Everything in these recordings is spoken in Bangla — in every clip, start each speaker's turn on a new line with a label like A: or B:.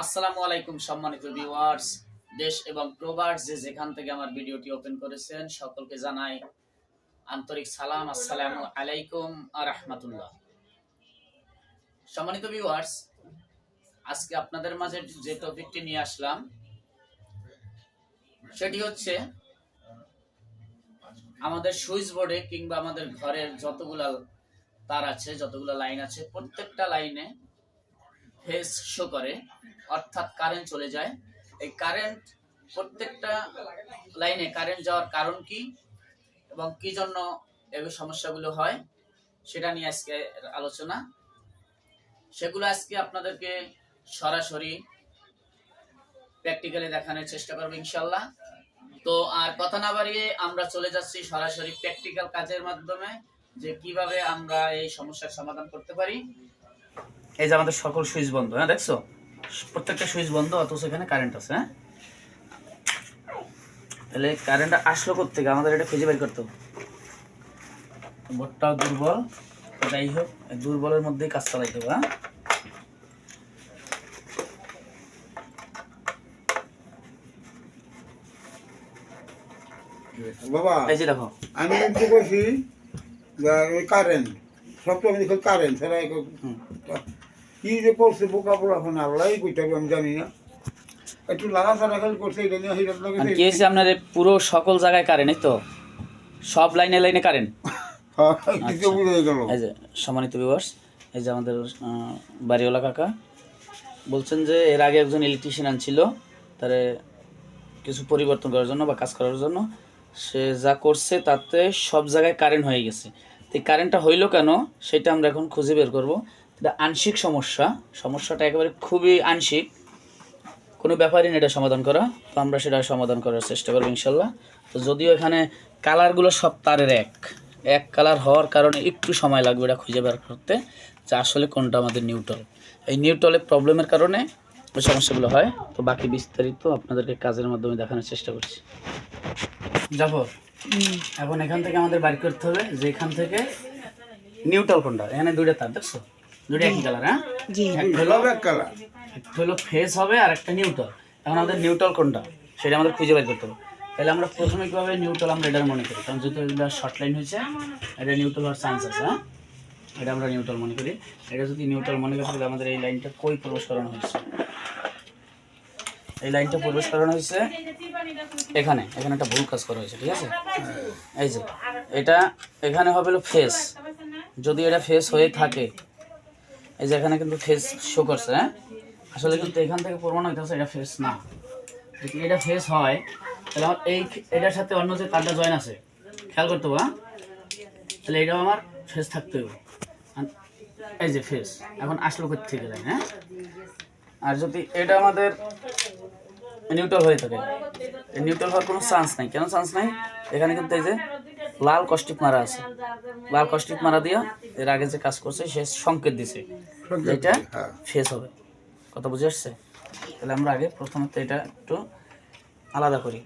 A: আসসালামু আলাইকুম সম্মানিত ভিউয়ার্স দেশ এবং প্রবাস যে যেখান থেকে আমার ভিডিওটি ওপেন করেছেন, সকলকে জানাই আন্তরিক সালাম, আসসালামু আলাইকুম আর রাহমাতুল্লাহ। সম্মানিত ভিউয়ার্স আজকে আপনাদের মাঝে যে টপিকটি নিয়ে আসলাম, সেটি হচ্ছে আমাদের সুইচ বোর্ডে কিংবা আমাদের ঘরের যতগুলা তার আছে, যতগুলো লাইন আছে, প্রত্যেকটা লাইনে ফেস শো করে, অর্থাৎ কারেন্ট চলে যায়। এই কারেন্ট প্রত্যেকটা লাইনে কারেন্ট যাওয়ার কারণ কি এবং কি জন্য এই সমস্যাগুলো হয়, সেটা নিয়ে আজকে আলোচনা। সেগুলো আজকে আপনাদেরকে সরাসরি প্র্যাকটিক্যালি দেখানোর চেষ্টা করব ইনশাল্লাহ তো আর কথা না বাড়িয়ে আমরা চলে যাচ্ছি সরাসরি প্র্যাকটিক্যাল কাজের মাধ্যমে, যে কীভাবে আমরা এই সমস্যার সমাধান করতে পারি। এই যে আমাদের সকল সুইচ বন্ধ হ্যাঁ দেখছ? প্রত্যেকটা সুইচ বন্ধ অথচ এখানে কারেন্ট আছে হ্যাঁ? তাহলে কারেন্টটা আসলো থেকে আমাদের এটা খুঁজে বের করতে হবে। বোর্ডটাও দুর্বল যাই হোক দুর্বলের মধ্যেই কাজ চালাইতে হবে হ্যাঁ?
B: বাবা
A: এই যে দেখো।
B: আমি কিন্তু কইছি যে কারেন্ট সবসময় দেখো কারেন্ট
A: হুম।
B: কি যে করছে বোকা পোলা ফোন আল্লাহ কইতে আমি জানি না। একটু লাগা সারা খালি করছে এটা নিয়ে হিরাত লাগে
A: কি হয়েছে আপনার পুরো সকল জায়গায় কারেন্ট তো? সব লাইনে লাইনে কারেন্ট?
B: কিছু বুঝে গেল।
A: এই যে সম্মানিত এই যে আমাদের বাড়িওয়ালা কাকা বলছেন যে এর আগে একজন ইলেকট্রিশিয়ান আনছিল তারে কিছু পরিবর্তন করার জন্য বা কাজ করার জন্য। সে যা করছে তাতে সব জায়গায় কারেন্ট হয়ে গেছে। তো কারেন্টটা হইল কেন সেটা আমরা এখন খুঁজে বের করব। এটা আংশিক সমস্যা সমস্যাটা একেবারে খুবই আংশিক। কোনো ব্যাপারই না এটা সমাধান করা তো আমরা সেটা সমাধান করার চেষ্টা করব ইনশাল্লাহ। তো যদিও এখানে কালারগুলো সব তারের এক এক কালার হওয়ার কারণে একটু সময় লাগবে এটা খুঁজে বের করতে যে আসলে কোনটা আমাদের নিউট্রাল এই নিউট্রালের প্রবলেমের কারণে ওই সমস্যাগুলো হয় তো বাকি বিস্তারিত আপনাদেরকে কাজের মাধ্যমে দেখানোর চেষ্টা করছি। জাফর এখন এখান থেকে আমাদের বাইর করতে হবে যে এখান থেকে নিউট্রাল কোনটা এখানে দুইটা তার দেখছ? দুইটা একই কালার হ্যাঁ?
C: জি।
A: হলো
B: এক কালা
A: হলো ফেস হবে আর একটা নিউট্রাল এখন আমাদের নিউট্রাল কোনটা? সেটা আমাদের খুঁজে বের করতে হবে। তাহলে আমরা প্রথমে কীভাবে নিউট্রাল আমরা এটার মনে করি? কারণ যেহেতু এটা শর্ট লাইন হয়েছে এটা নিউট্রাল হওয়ার চান্স আছে হ্যাঁ? এটা আমরা নিউট্রাল মনে করি। এটা যদি নিউট্রাল মনে করি তাহলে আমাদের এই লাইনটা কই প্রবেশ করানো হয়েছে? এই লাইনটা প্রবেশ করানো হয়েছে এখানে। এখানে একটা ভুল কাজ করা হয়েছে ঠিক আছে? এই যে এটা এখানে হবে ফেস যদি এটা ফেস হয়ে থাকে এই যে এখানে কিন্তু ফেস শো করছে হ্যাঁ? আসলে কিন্তু এখান থেকে প্রমাণ হইতেছে এটা ফেস না। যদি এটা ফেস হয়, তাহলে আমার এই এটার সাথে অন্য যে তারটা জয়েন আছে, খেয়াল করতে হবে হ্যাঁ? তাহলে এটাও আমার ফেস থাকতে হবে। এই যে ফেস এখন আসলো থেকে যায় হ্যাঁ? আর যদি এটা আমাদের নিউট্রাল হয়ে থাকে নিউট্রাল হওয়ার কোনো চান্স নাই। কেন চান্স নাই? এখানে কিন্তু এই যে লাল কষ্টিপ মারা আছে। লাল কষ্টিপ মারা দিয়া এর আগে যে কাজ করছে সে সংকেত দিছে। এটা
B: দিছে, হ্যাঁ।
A: হবে। কথা বুঝে আসছে? তাহলে আমরা আগে প্রথমত এটা একটু আলাদা করি।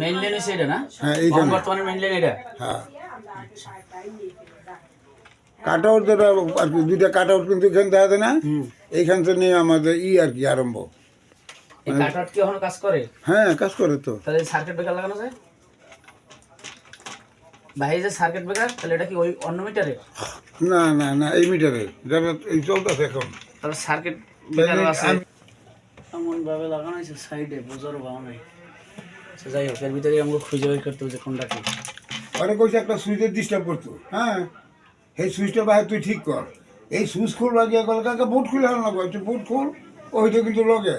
A: মেইন লাইন হচ্ছে এটা না?
B: হ্যাঁ,
A: বর্তমানে মেইন লাইন এটা?
B: হ্যাঁ। কাট আউট যেটা আর কি দুইটা কাট আউট কিন্তু এখানে না? এইখান থেকে নিয়ে আমাদের ই আর কি আরম্ভ।
A: কি এখনও কাজ করে?
B: হ্যাঁ কাজ করে তো।
A: তাহলে সার্কিট ব্রেকার লাগানো যায়? ভাই যে সার্কিট ব্রেকার তাহলে এটা কি ওই অন্য মিটারে
B: না না না এই মিটারে যেটা এই চলতেছে এখন।
A: তাহলে সার্কিট আছে। এমন ভাবে লাগানো হয়েছে সাইডে বোঝার ভালো নাই সে যাই হোক এর ভিতরে আমাকে খুঁজে বের করতে কোনটা কি।
B: অনেক কইছে একটা সুইচের ডিস্টার্ব করতো। হ্যাঁ? এই সুইচটা বাইরে তুই ঠিক কর। এই সুইচ খুল লাগিয়ে গেল কাকে বুট খুলে হল না বুট খুল ওইটা কিন্তু লগে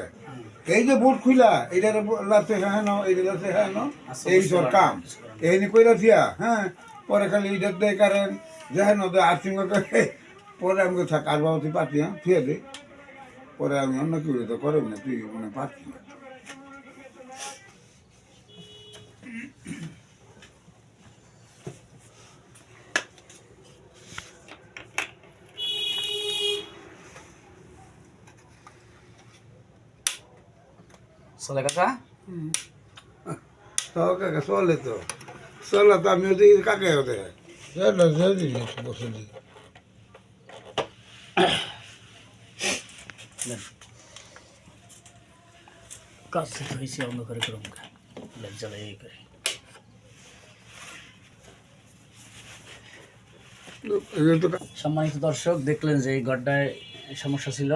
B: এই যে বুট খুলা এইটার লাতে হ্যাঁ নাও এইটা লাতে হ্যাঁ নাও এই সব কাম। এই নি কইরা দিয়া হ্যাঁ পরে খালি এইটা দেয় কারণ দেখেন না আর্থিং করে পরে আমাকে থাক আর বাবা তুই পাতি হ্যাঁ ফিরে দে। পরে আমি অন্য কি তো করে না তুই মানে পাতি না।
A: চলে কাকা?
B: তাও কাকা চলে তো। চলে তো আমি কাকে ওদের বসে।
A: কাজ হয়েছে করুন লাইট জ্বালাই এই করে।
B: তো
A: সম্মানিত দর্শক দেখলেন যে এই ঘরটায় সমস্যা ছিল।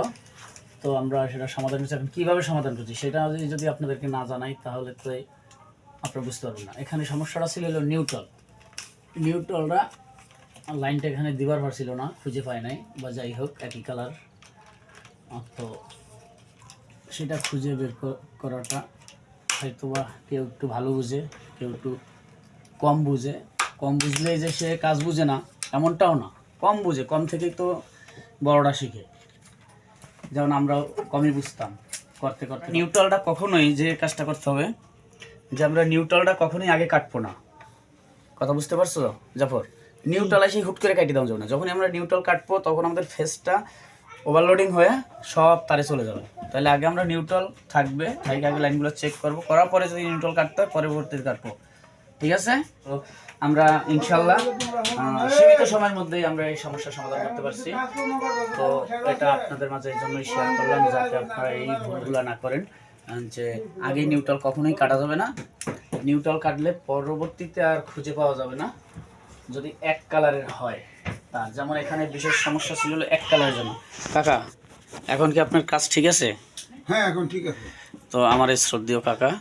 A: তো আমরা সেটা সমাধান করছি এখন কীভাবে সমাধান করছি সেটা যদি- আপনাদেরকে না জানাই, তাহলে তো আপনারা বুঝতে পারবেন না। এখানে সমস্যাটা ছিল হলো নিউট্রাল নিউট্রালটা লাইনটা এখানে দিবার পারছিল না, খুঁজে পায় নাই, বা যাই হোক, একই কালার তো সেটা খুঁজে বের করাটা হয়তো বা কেউ একটু ভালো বুঝে, কেউ একটু কম বুঝে। কম বুঝলে যে সে কাজ বুঝে না, এমনটাও না। কম বুঝে, কম থেকেই তো বড়রা শিখে। যেমন আমরা কমই বুঝতাম করতে করতে নিউট্রালটা কখনোই যে কাজটা করতে হবে যে আমরা নিউট্রালটা কখনোই আগে কাটবো না। কথা বুঝতে পারছ জাফর? নিউট্রাল এসে হুট করে কাটি দেওয়া যাবে না। যখনই আমরা নিউট্রাল কাটবো তখন আমাদের ফেসটা ওভারলোডিং হয়ে সব তারে চলে যাবে। তাহলে আগে আমরা নিউট্রাল থাকবে তাই আগে লাইনগুলো চেক করব। করার পরে যদি নিউট্রাল কাটতে হয় পরবর্তীতে কাটবো। ঠিক আছে? আমরা ইনশাল্লাহ সীমিত সময়ের মধ্যেই আমরা এই সমস্যার সমাধান করতে পারছি। তো এটা আপনাদের মাঝে এই জন্যই শেয়ার করলাম যাতে আপনারা এই ভুলগুলো না করেন। যে আগে নিউট্রাল কখনোই কাটা যাবে না। নিউট্রাল কাটলে পরবর্তীতে আর খুঁজে পাওয়া যাবে না। যদি এক কালারের হয় তা যেমন এখানে বিশেষ সমস্যা ছিল এক কালারের জন্য। কাকা এখন কি আপনার কাজ ঠিক আছে?
B: হ্যাঁ এখন ঠিক আছে।
A: তো আমার এই শ্রদ্ধেয় কাকা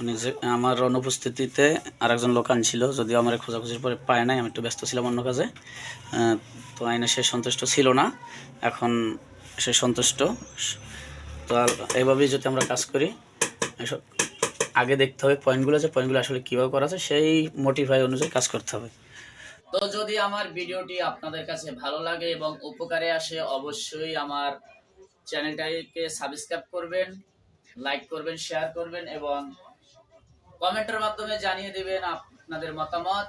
A: উনি আমার অনুপস্থিতিতে আরেকজন লোক আনছিল, যদিও আমার খোঁজাখুঁজির পরে পায় নাই, আমি একটু ব্যস্ত ছিলাম অন্য কাজে। তো আইনে সে সন্তুষ্ট ছিল না, এখন সে সন্তুষ্ট। তো এইভাবেই যদি আমরা কাজ করি, এসব আগে দেখতে হবে পয়েন্টগুলো, যে পয়েন্টগুলো আসলে কীভাবে করা আছে সেই মোটিভাই অনুযায়ী কাজ করতে হবে। তো যদি আমার ভিডিওটি আপনাদের কাছে ভালো লাগে এবং উপকারে আসে, অবশ্যই আমার চ্যানেলটাকে সাবস্ক্রাইব করবেন, লাইক করবেন, শেয়ার করবেন এবং কমেন্টের মাধ্যমে জানিয়ে দিবেন আপনাদের মতামত।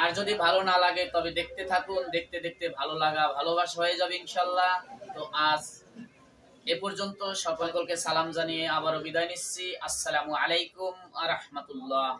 A: আর যদি ভালো না লাগে, তবে দেখতে থাকুন। দেখতে দেখতে ভালো লাগা, ভালোবাসা হয়ে যাবে ইনশাল্লাহ। তো আজ এ পর্যন্ত সকলকে সালাম জানিয়ে আবারও বিদায় নিচ্ছি। আসসালামু আলাইকুম আ রহমতুল্লাহ।